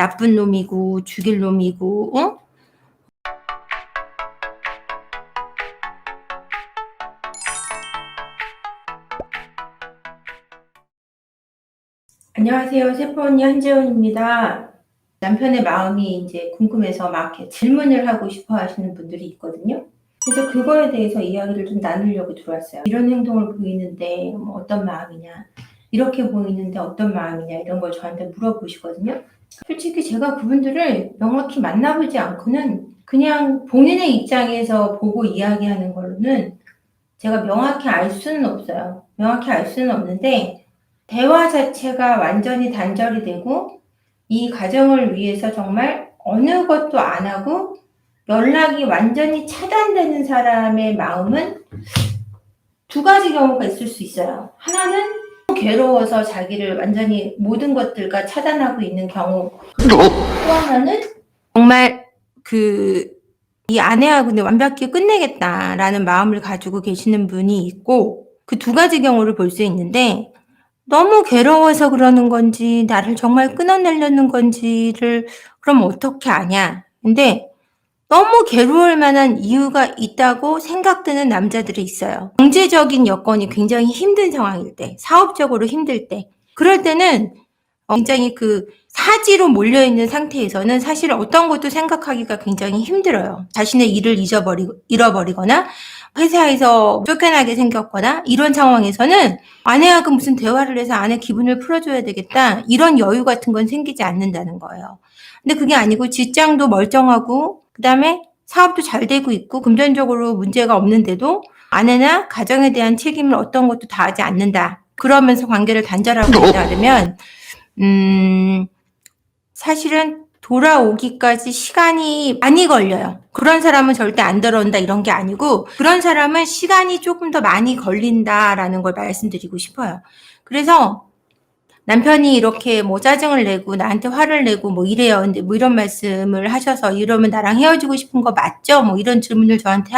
나쁜 놈이고 죽일 놈이고 어? 안녕하세요. 세포 언니 한재원입니다. 남편의 마음이 이제 궁금해서 막 질문을 하고 싶어 하시는 분들이 있거든요. 그래서 그거에 대해서 이야기를 좀 나누려고 들어왔어요. 이런 행동을 보이는데 뭐 어떤 마음이냐, 이렇게 보이는데 어떤 마음이냐 이런 걸 저한테 물어보시거든요. 솔직히 제가 그분들을 명확히 만나보지 않고는 그냥 본인의 입장에서 보고 이야기하는 걸로는 제가 명확히 알 수는 없어요. 명확히 알 수는 없는데 대화 자체가 완전히 단절이 되고 이 가정을 위해서 정말 어느 것도 안 하고 연락이 완전히 차단되는 사람의 마음은 두 가지 경우가 있을 수 있어요. 하나는 괴로워서 자기를 완전히 모든 것들과 차단하고 있는 경우. 또 하나는 정말 그 이 아내하고 는 완벽히 끝내겠다라는 마음을 가지고 계시는 분이 있고 그 두 가지 경우를 볼 수 있는데 너무 괴로워서 그러는 건지 나를 정말 끊어내려는 건지를 그럼 어떻게 아냐? 근데 너무 괴로울 만한 이유가 있다고 생각되는 남자들이 있어요. 경제적인 여건이 굉장히 힘든 상황일 때, 사업적으로 힘들 때, 그럴 때는 굉장히 그 사지로 몰려있는 상태에서는 사실 어떤 것도 생각하기가 굉장히 힘들어요. 자신의 일을 잊어버리, 잃어버리거나 회사에서 쫓겨나게 생겼거나 이런 상황에서는 아내하고 무슨 대화를 해서 아내 기분을 풀어줘야 되겠다. 이런 여유 같은 건 생기지 않는다는 거예요. 근데 그게 아니고 직장도 멀쩡하고 그다음에 사업도 잘 되고 있고 금전적으로 문제가 없는데도 아내나 가정에 대한 책임을 어떤 것도 다하지 않는다. 그러면서 관계를 단절하고 있다 그러면 음 사실은 돌아오기까지 시간이 많이 걸려요. 그런 사람은 절대 안 들어온다 이런 게 아니고 그런 사람은 시간이 조금 더 많이 걸린다라는 걸 말씀드리고 싶어요. 그래서 남편이 이렇게 뭐 짜증을 내고 나한테 화를 내고 뭐 이래요. 근데 뭐 이런 말씀을 하셔서 이러면 나랑 헤어지고 싶은 거 맞죠? 뭐 이런 질문을 저한테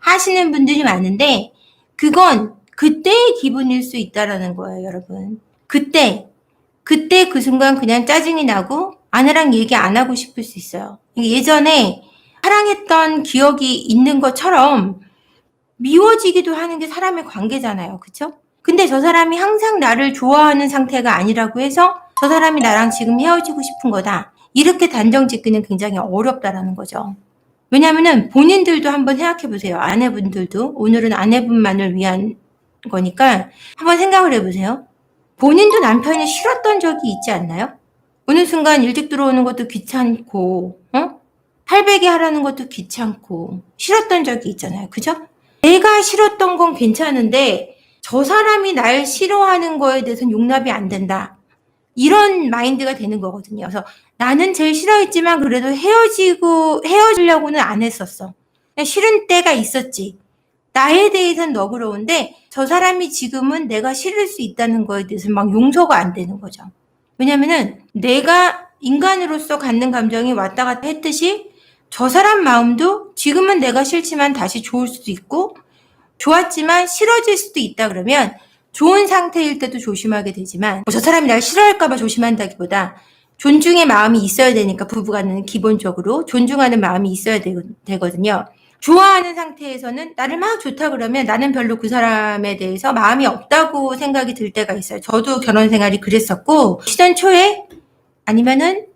하, 시는 분들이 많은데 그건 그때의 기분일 수 있다라는 거예요, 여러분. 그때 그때 그 순간 그냥 짜증이 나고 아내랑 얘기 안 하고 싶을 수 있어요. 예전에 사랑했던 기억이 있는 것처럼 미워지기도 하는 게 사람의 관계잖아요. 그쵸? 근데 저 사람이 항상 나를 좋아하는 상태가 아니라고 해서 저 사람이 나랑 지금 헤어지고 싶은 거다. 이렇게 단정 짓기는 굉장히 어렵다라는 거죠. 왜냐면은 본인들도 한번 생각해 보세요. 아내분들도. 오늘은 아내분만을 위한 거니까 한번 생각을 해 보세요. 본인도 남편이 싫었던 적이 있지 않나요? 어느 순간 일찍 들어오는 것도 귀찮고, 어? 팔베개 하라는 것도 귀찮고, 싫었던 적이 있잖아요. 그죠? 내가 싫었던 건 괜찮은데, 저 사람이 날 싫어하는 거에 대해서는 용납이 안 된다. 이런 마인드가 되는 거거든요. 그래서 나는 제일 싫어했지만 그래도 헤어지고, 헤어지려고는 안 했었어. 싫은 때가 있었지. 나에 대해서는 너그러운데 저 사람이 지금은 내가 싫을 수 있다는 거에 대해서 막 용서가 안 되는 거죠. 왜냐면은 내가 인간으로서 갖는 감정이 왔다 갔다 했듯이 저 사람 마음도 지금은 내가 싫지만 다시 좋을 수도 있고 좋았지만 싫어질 수도 있다 그러면 좋은 상태일 때도 조심하게 되지만 뭐 저 사람이 날 싫어할까봐 조심한다기보다 존중의 마음이 있어야 되니까 부부간은 기본적으로 존중하는 마음이 있어야 되, 되거든요. 좋아하는 상태에서는 나를 막 좋다 그러면 나는 별로 그 사람에 대해서 마음이 없다고 생각이 들 때가 있어요. 저도 결혼 생활이 그랬었고 시즌 초에 아니면은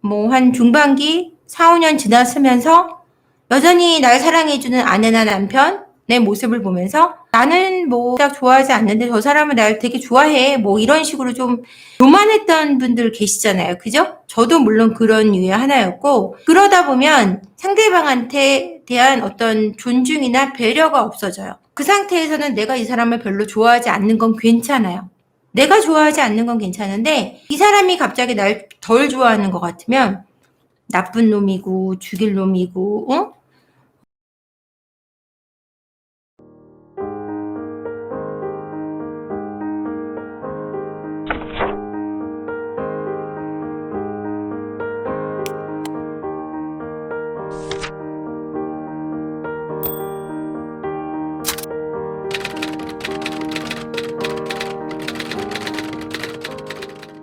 뭐 한 중반기 4, 5년 지났으면서 여전히 날 사랑해주는 아내나 남편 내 모습을 보면서 나는 뭐 딱 좋아하지 않는데 저 사람은 날 되게 좋아해 뭐 이런 식으로 좀 교만했던 분들 계시잖아요 그죠? 저도 물론 그런 유의 하나였고 그러다 보면 상대방한테 대한 어떤 존중이나 배려가 없어져요 그 상태에서는 내가 이 사람을 별로 좋아하지 않는 건 괜찮아요 내가 좋아하지 않는 건 괜찮은데 이 사람이 갑자기 날 덜 좋아하는 것 같으면 나쁜 놈이고 죽일 놈이고 어?